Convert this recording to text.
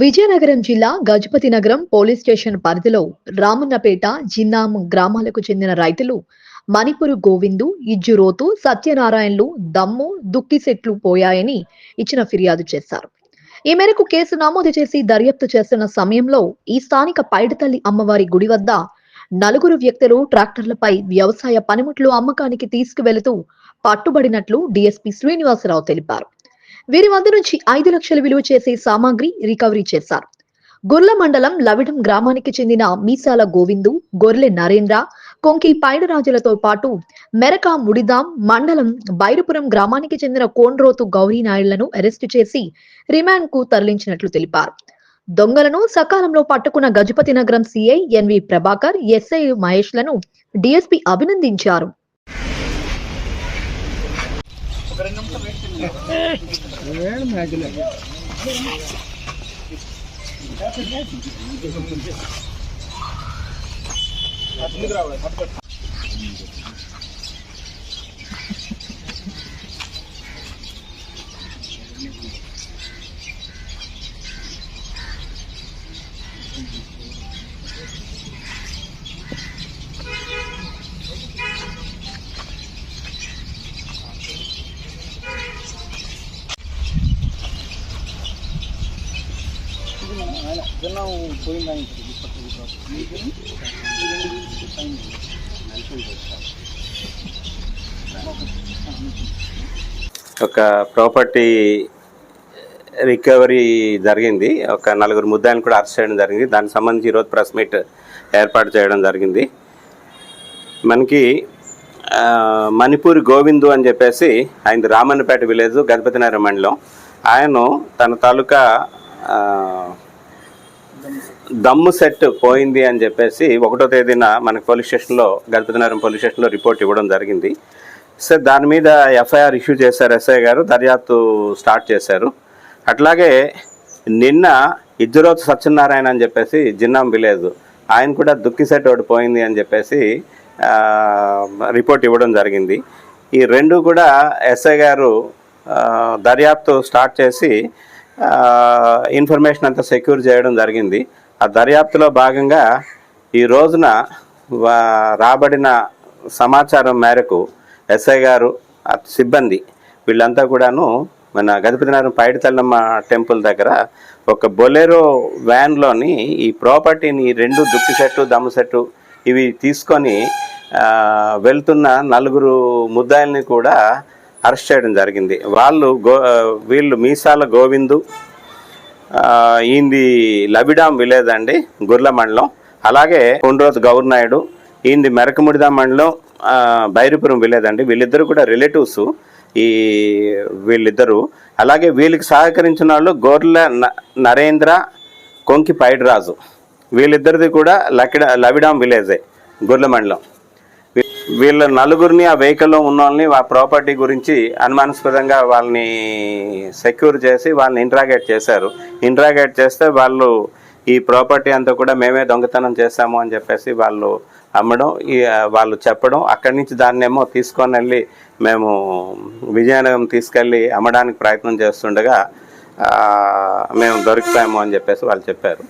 విజయనగరం జిల్లా గజపతి నగరం police station పరిధిలో రామన్నపేట జిన్నాము గ్రామాలకు చెందిన రైతులు మణిపురు గోవిందు ఇజ్జురోతు సత్యనారాయణలు దమ్ము దుక్కి సెట్లు పోయాయని ఇచ్చిన ఫిర్యాదు చేశారు. ఈ మేరకు కేసు నమోదు చేసి దర్యాప్తు చేస్తున్న సమయంలో ఈ స్థానిక పైడితల్లి అమ్మవారి గుడి వద్ద నలుగురు వ్యక్తులు ట్రాక్టర్లపై వ్యవసాయ పనిముట్లు అమ్మకానికి తీసుకువెళుతూ పట్టుబడినట్లు డీఎస్పీ శ్రీనివాసరావు తెలిపారు. వీరి వద్ద నుంచి ఐదు లక్షల విలువ చేసే సామాగ్రి రికవరీ చేశారు. గొర్ల మండలం లవిడం గ్రామానికి చెందిన మీసాల గోవిందు గొర్లె నరేంద్ర కొంకి పైడరాజులతో పాటు మెరక ముడిదాం మండలం బైరపురం గ్రామానికి చెందిన కోండ్రోతు గౌరీనాయుళ్ళను అరెస్టు చేసి రిమాండ్కు తరలించినట్లు తెలిపారు. దొంగలను సకాలంలో పట్టుకున్న Gajapathi Nagaram CI NV Prabhakar SI మహేష్లను DSP అభినందించారు. वेळ मेळटले Thank you. ఒక ప్రాపర్టీ రికవరీ జరిగింది. ఒక నలుగురు ముద్దాయిని కూడా అరెస్ట్ చేయడం జరిగింది. దానికి సంబంధించి ఈరోజు ప్రెస్ మీట్ ఏర్పాటు చేయడం జరిగింది. మనకి మణిపూర్ మణిపూరి గోవిందు అని చెప్పేసి ఆయన రామన్నపేట విలేజ్ గజపతినగరం మండలం. ఆయన తన తాలూకా దమ్ము సెట్ పోయింది అని చెప్పేసి ఒకటో తేదీన మనకు పోలీస్ స్టేషన్లో గణపతినారాయణ పోలీస్ స్టేషన్లో రిపోర్ట్ ఇవ్వడం జరిగింది. సార్ దాని మీద ఎఫ్ఐఆర్ ఇష్యూ చేశారు ఎస్ఐ గారు దర్యాప్తు స్టార్ట్ చేశారు. అట్లాగే నిన్న ఇజ్జరోత్ సత్యనారాయణ అని చెప్పేసి జిన్నాం విలేజ్ ఆయన కూడా దుక్కి సెట్ ఒకటి పోయింది అని చెప్పేసి రిపోర్ట్ ఇవ్వడం జరిగింది. ఈ రెండు కూడా ఎస్ఐ గారు దర్యాప్తు స్టార్ట్ చేసి ఇన్ఫర్మేషన్ అంతా సెక్యూర్ చేయడం జరిగింది. ఆ దర్యాప్తులో భాగంగా ఈ రోజున రాబడిన సమాచారం మేరకు ఎస్ఐ గారు సిబ్బంది వీళ్ళంతా కూడాను మన గజపతినగరం పైడితల్లమ్మ టెంపుల్ దగ్గర ఒక బొలెరో వ్యాన్లోని ఈ ప్రాపర్టీని రెండు దుక్కి సెట్టు దమ్ము సెట్టు ఇవి తీసుకొని వెళ్తున్న నలుగురు ముద్దాయిల్ని కూడా అరెస్ట్ చేయడం జరిగింది. వాళ్ళు గో వీళ్ళు మీసాల గోవిందు ఈంది ఈయనది లబిడాం విలేజ్ అండి గుర్ల మండలం. అలాగే కొండ్రోజు గౌర్నాయుడు ఈంది ఈయనది మెరకముడిదా మండలం ఆ, బైరిపురం విలేజ్ అండి. వీళ్ళిద్దరు కూడా రిలేటివ్స్ ఈ వీళ్ళిద్దరూ. అలాగే వీళ్ళకి సహకరించిన వాళ్ళు గోర్ల న- నరేంద్ర కొంకి పైడ్రాజు వీళ్ళిద్దరిది కూడా లకిడ లవిడాం విలేజే గుర్ల మండలం. వీళ్ళ నలుగురిని ఆ వెహికల్లో ఉన్న వాళ్ళని ఆ ప్రాపర్టీ గురించి అనుమానాస్పదంగా వాళ్ళని సెక్యూర్ చేసి వాళ్ళని ఇంట్రాగేట్ చేశారు. ఇంట్రాగేట్ చేస్తే వాళ్ళు ఈ ప్రాపర్టీ అంతా కూడా మేమే దొంగతనం చేశాము అని చెప్పేసి వాళ్ళు అమ్మడం వాళ్ళు చెప్పడం. అక్కడి నుంచి దాన్నేమో తీసుకొని వెళ్ళి మేము విజయనగరం తీసుకెళ్ళి అమ్మడానికి ప్రయత్నం చేస్తుండగా మేము దొరికిపోయాము అని చెప్పేసి వాళ్ళు చెప్పారు.